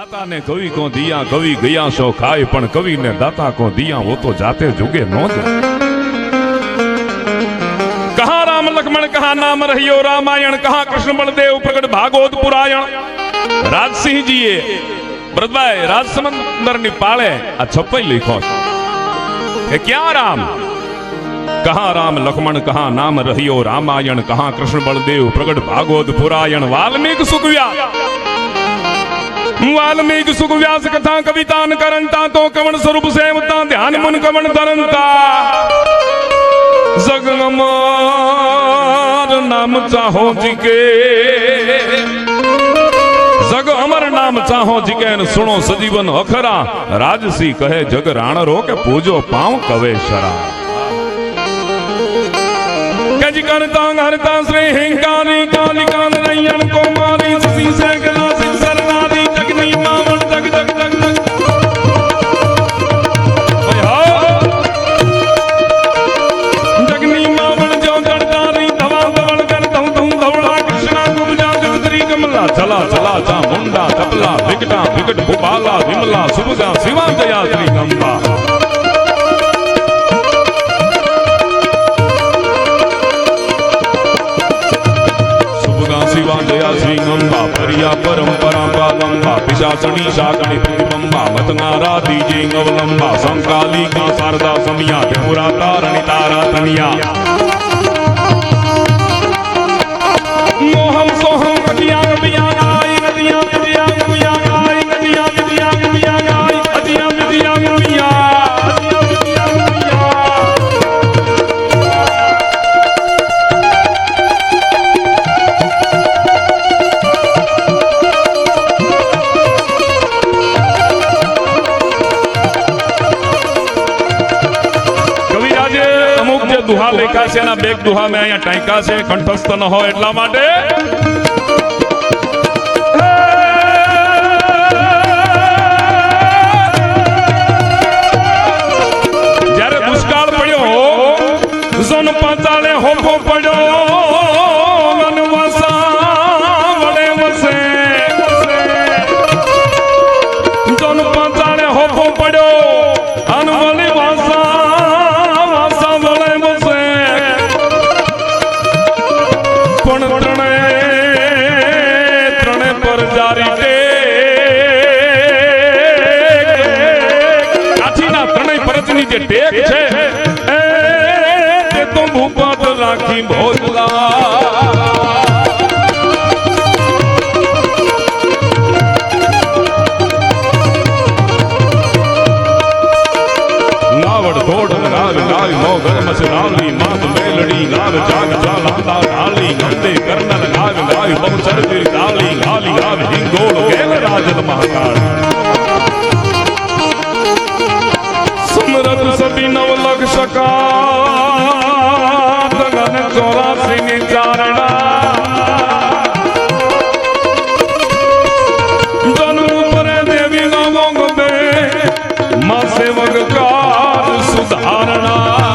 દાતાને કવિ કો દિયા કવિ ગયા છો ખાય, પણ કવિને દાતા કો દિયા હો તો જાતે જુગે નો જ. કહા રામ લક્ષ્મણ, કહા નામ રહ્યો રામાયણ, કહા કૃષ્ણ બળદેવ પ્રગટ ભાગવત પુરાયણ. રાજસિંહજીએ બ્રદભાઈ રાજસમંદરની પાળે આ છપ્પઈ લખ્યો છે. કે ક્યાં રામ? કહા રામ લક્ષ્મણ, કહા નામ રહ્યો રામાયણ, કહા કૃષ્ણ બળદેવ પ્રગટ ભાગવત પુરાયણ. વાલ્મીક સુકવ્યા. સુખવ્યા વાલ્મીક સુખ વ્યાસ કથા કવિતાન કરંતા તો કવણ સ્વરૂપ સેવતા, ધ્યાન મન કવણ તરંતા જગમાર નામ ચાહો જીકે. જગ અમર નામ ચાહો જીકે સુણો સજીવન અખરા. રાજસી કહે, જગ રાણરો કે પૂજો પાઉ કવે શરા. કજી કરતા હરતા શ્રી હિંકારી રૈયણ કો મારી સસી સે તપલા વિકટા વિકટ ભૂપાલા વિમલા સુભગા શિવા જયા શ્રી ગંગા સુભગા શિવા જયા શ્રી ગંગા પર્યા પરંપરા પાલંબા પિશાચણી શાકણી પ્રતિબંબા મતનારા દીજે ગવલંબા સંકાલી કા શારદા સમિયા ત્રિપુરા તારણી તારા તનિયા દુહા લેખા છે એના બે દુહા મેં અહીંયા ટાંકા છે. કંઠસ્થ ન હોય એટલા માટે જે ટેક છે. તે તો ભૂપાત રાખી ભોજલા ધોડ નાવ નાવ નો ગરમસ નાવલી માત મેલડી નાવ જાગ જાલાંદા ઢાલી ગંદે કરનલ નાવ નાવ બહુ ચરતી ડાલી ગાલી મહાકાળ. માસે કાર સુધારણા.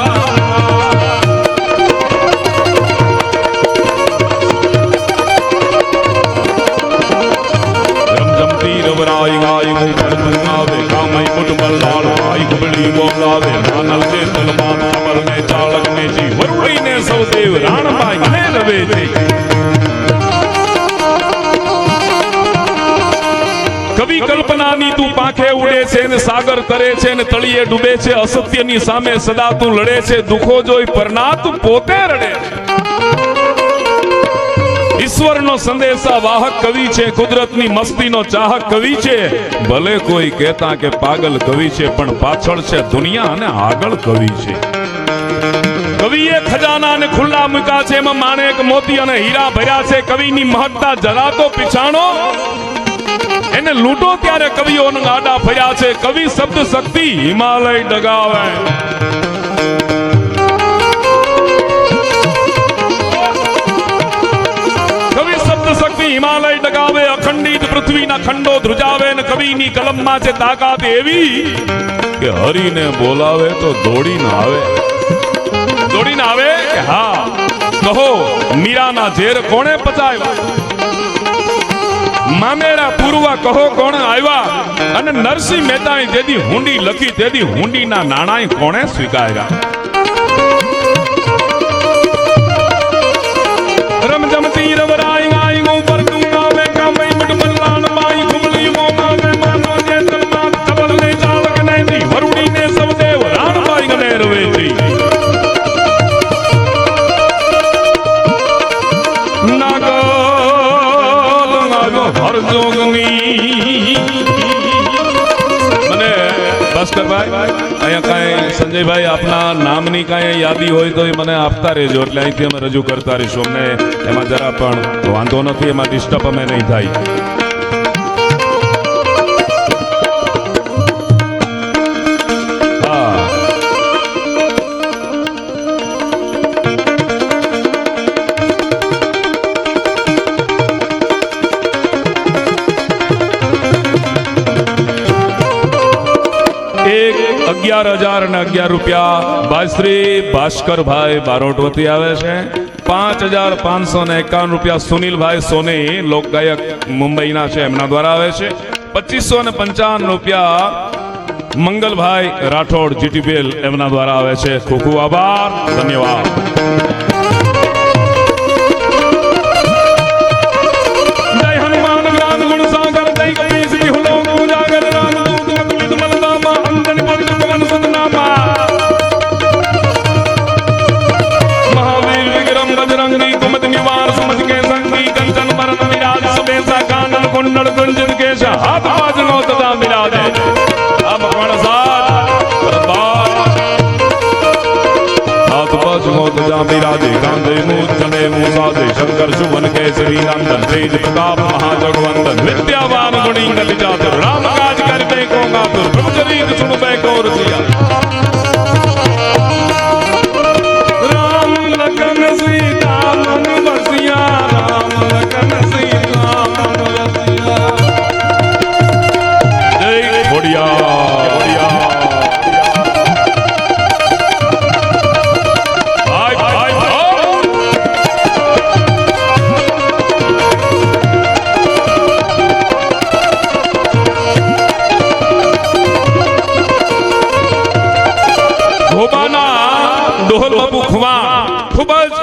રવરાઈ ગાય હું પર આવે કામઈ મુટ બલ્લાળ ભાઈ કુબડી બોલાવે માનલ રાણભાઈ ને રવે કવિ કલ્પનાની તું પાંખે ઉડે છે ને સાગર તરે છે ને તળિયે ડૂબે છે, અસત્યની સામે સદા તું લડે છે, દુખો જોઈ પરનાથ પોતે રડે ઈશ્વરનો સંદેશા વાહક કવિ છે, કુદરતની મસ્તીનો ચાહક કવિ છે. ભલે કોઈ કહેતા કે પાગલ કવિ છે, પણ પાછળ છે દુનિયા અને આગળ કવિ છે. કવિએ ખજાના અને ખુલ્લા મૂક્યા છે, એમાં માણેક મોતી અને હીરા ભર્યા છે. કવિની મહત્તા જરા તો પીછાણો એને લૂંટો ત્યારે કવિઓ આડા ફર્યા છે. કવિ શબ્દ શક્તિ હિમાલય ડગાવે. હિમાલય ડગાવે. અખંડિત પૃથ્વીના ખંડો ધ્રુજાવે ને કવિની કલમમાં છે તાકાત એવી કે હરીને બોલાવે તો દોડીને આવે. દોડીને આવે? હા. કહો, મીરાના ઝેર કોણે પચાવ્યા? મામેરા પૂર્વા કહો કોણ આવ્યા? અને નરસિંહ મહેતાએ તેથી હુંડી લખી તેથી હુંડીના નાણાંય કોણે સ્વીકાર્યા? જોગની મને ભાસ્કરભાઈ, અહીંયા કાંઈ સંજયભાઈ આપના નામની કાંઈ યાદી હોય તો એ મને આપતા રહેજો. એટલે અહીંથી અમે રજૂ કરતા રહીશું. અમને એમાં જરા પણ વાંધો નથી, એમાં ડિસ્ટર્બ અમે નહીં થાય. અગિયાર હજાર અને અગિયાર રૂપિયા. ભાઈશ્રી ભાસ્કરભાઈ બારોટ વતી આવે છે. પાંચ હજાર પાંચસો ને એકાવન રૂપિયા સુનિલભાઈ સોની, લોકગાયક મુંબઈના છે, એમના દ્વારા આવે છે. પચીસો ને પંચાવન રૂપિયા મંગલભાઈ રાઠોડ જીટીપીએલ એમના દ્વારા આવે છે. ખૂબ ખૂબ આભાર. ધન્યવાદ. ਵਾਰ ਸਮਝ ਕੇ ਸੰਗੀ ਕੰਚਨ ਮਰਨ ਮਿਰਾਜ ਸਵੇਸਾ ਕਾਨਨ ਕੁੰਡਲ ਗੁੰਜਨ ਕੇਸ਼, ਹੱਥ ਬਾਜਨੋ ਤਦਾ ਮਿਰਾਜ ਹੈ ਅਬ ਕਣ ਸਾਥ? ਬਰਬਾਦ ਹੱਥ ਬਾਜਨੋ ਤਦਾ ਮਿਰਾਜ ਕਾਂਦੇ ਮੂਤ ਚਲੇ ਮੂਸਾ ਦੇ ਸ਼ੰਕਰ ਸ਼ੁਭਨ ਕੇ ਸ੍ਰੀ ਨੰਦਨ ਤੇਜ ਪ੍ਰਤਾਪ ਮਹਾ ਜਗਵੰਤ ਨਿਤਿਆਵਾਨ ਗੁਣੀ ਕਲਿ ਰਾਮ ਕਾਜ ਕਰ ਬੈ ਕੋਗਾ ਤੁਰ ਬ੍ਰਹਮਚਰੀ ਸੁਣ ਬੈ ਕੋ ਰਸੀਆ।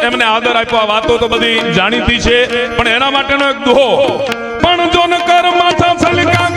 એમને આદર આપ્યો. વાતો તો બધી જાણીતી છે, પણ એના માટેનો એક દોહો. પણ જો કર માથા સલકા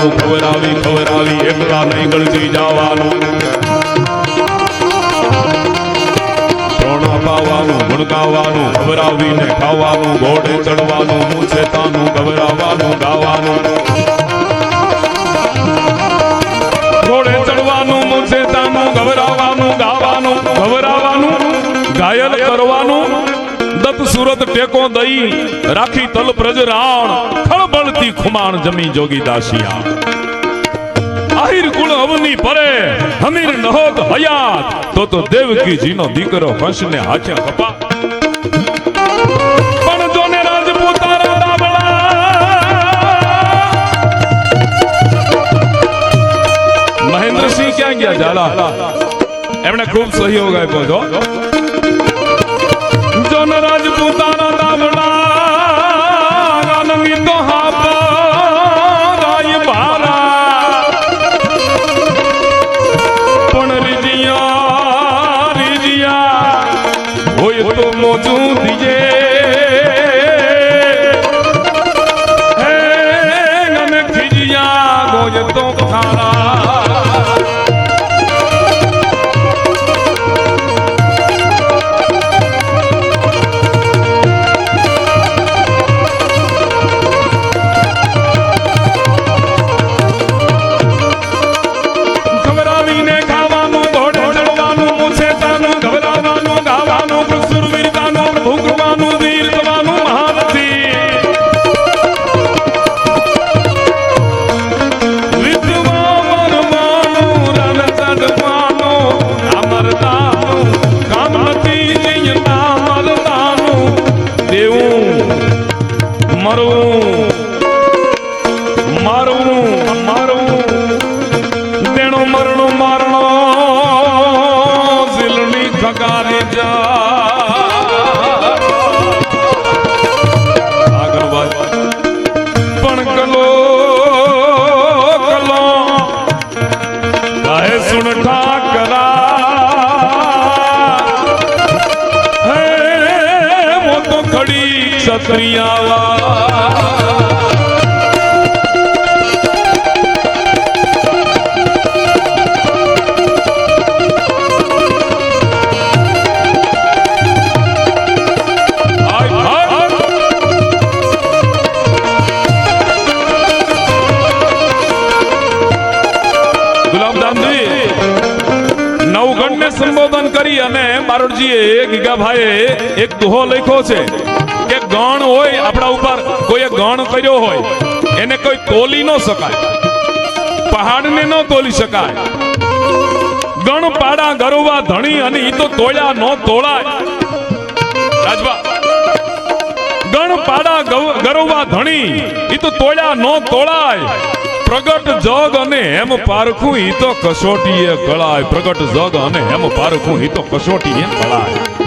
ગાવાનું ખવરાવી ખવરાવી એકલા નહીં ગળતી જવાનું. ત્રણા પાવાનું ગુણ ગાવાનું ખવરાવીને ખાવાનું ઘોડે ચડવાનું મૂછે તાનું ગભરાવાનું ગાવાનું. ઘોડે ચડવાનું મૂછે તાનું ગભરાવાનું ગાવાનું ગભરાવાનું ઘાયલ કરવાનું. દત્ત સુરત ટેકો દઈ રાખી તલ પ્રજ રાણ ખળબળતી ખુમાણ જમી જોગી દાસિયા. આહિર કુળ અવની પરે, હમીર નહોત હયાત, તો તો દેવકીજીનો દીકરો હંસને હાથે કપા. ક્યાં ગયા ઝાલા? એમણે ખૂબ સહયોગ આપ્યો છો નવગણને સંબોધન કરી અને બારોટજીએ ગીગાભાઈએ એક દોહો લખ્યો છે. ગણ હોય, આપણા ઉપર કોઈએ ગણ કર્યો હોય, એને કોઈ તોલી ન શકાય. પહાડને ન તોલી શકાય. ગણ પાડા ગરવા, ધણી અને ઈ તો તોળ્યા નો તોળાય. રાજવા ગણ પાડા ગરવા, ધણી, ઈ તો તોળ્યા નો તોળાય. પ્રગટ જગ અને હેમ પારખું ઈ તો કસોટીએ કળાય પ્રગટ જગ અને હેમ પારખું ઈ તો કસોટીએ કળાય